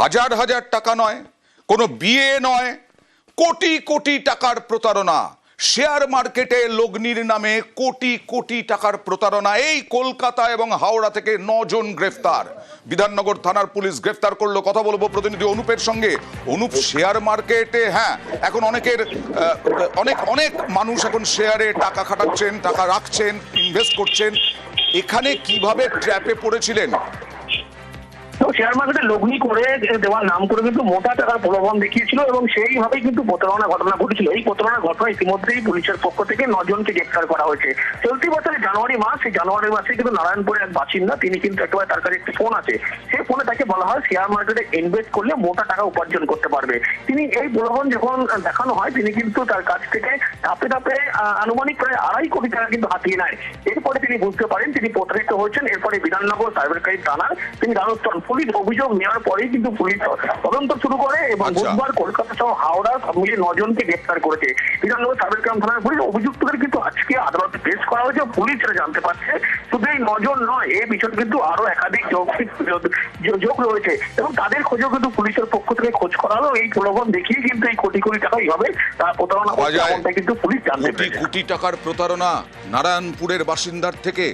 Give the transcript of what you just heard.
হাজার হাজার টাকা নয়, কোনো বিয়ে নয়, কোটি কোটি টাকার প্রতারণা। শেয়ার মার্কেটে লগ্নির নামে কোটি কোটি টাকার প্রতারণা। এই কলকাতা এবং হাওড়া থেকে নজন গ্রেফতার। বিধাননগর থানার পুলিশ গ্রেফতার করল, কথা বলব প্রতিনিধি অনুপের সঙ্গে। অনুপ, শেয়ার মার্কেটে হ্যাঁ এখন অনেকের অনেক অনেক মানুষ এখন শেয়ারে টাকা খাটাচ্ছেন, টাকা রাখছেন ইনভেস্ট করছেন। এখানে কীভাবে ট্র্যাপে পড়েছিলেন? শেয়ার মার্কেটে লগ্নি করে দেওয়ার নাম করে কিন্তু মোটা টাকার প্রলোভন দেখিয়েছিল এবং সেইভাবেই কিন্তু প্রতারণা ঘটনা ঘটেছিল। এই প্রতারণা ঘটনা ইতিমধ্যেই পুলিশের পক্ষ থেকে নজনকে গ্রেফতার করা হয়েছে। চলতি বছরের জানুয়ারি মাস, এই জানুয়ারি মাসে কিন্তু নারায়ণপুরের এক বাসিন্দা, তিনি কিন্তু একেবারে তার কাছে একটি ফোন আছে। সেই ফোনে তাকে বলা হয় শেয়ার মার্কেটে ইনভেস্ট করলে মোটা টাকা উপার্জন করতে পারবে। তিনি এই প্রলোভন যখন দেখানো হয়, তিনি কিন্তু তার কাছ থেকে ধাপে ধাপে আনুমানিক প্রায় আড়াই কোটি টাকা কিন্তু হাতিয়ে নেয়। এরপরে তিনি বুঝতে পারেন তিনি প্রতারিত হয়েছেন। এরপরে বিধাননগর সাইবারকারী থানার তিনি দ্বারস্থ পুলিশ অভিযোগ নেওয়ার পরেই কিন্তু পুলিশ তদন্ত শুরু করে এবং আচ্ছা। বুধবার কলকাতা সহ হাওড়া সব মিলিয়ে নজনকে গ্রেফতার করেছে। বিধাননগর সাইবারক্রাইম থানার পুলিশ অভিযুক্তদের কিন্তু আজকে আদালতে পেশ করা হয়েছে। পুলিশ সেটা জানতে পারছে। শুধু এই নজন নয় এই বিষয়ে কিন্তু আরও একাধিক যৌক্তিক যোগ- রয়েছে এবং তাদের খোঁজও কিন্তু পুলিশের পক্ষ থেকে খোঁজ করা হলো এই প্রলোভন দেখিয়ে কিন্তু এই কোটি কোটি টাকা এইভাবে তারা প্রতারণা। কিন্তু পুলিশ জানতে কোটি টাকার প্রতারণা নারায়ণপুরের বাসিন্দার থেকে।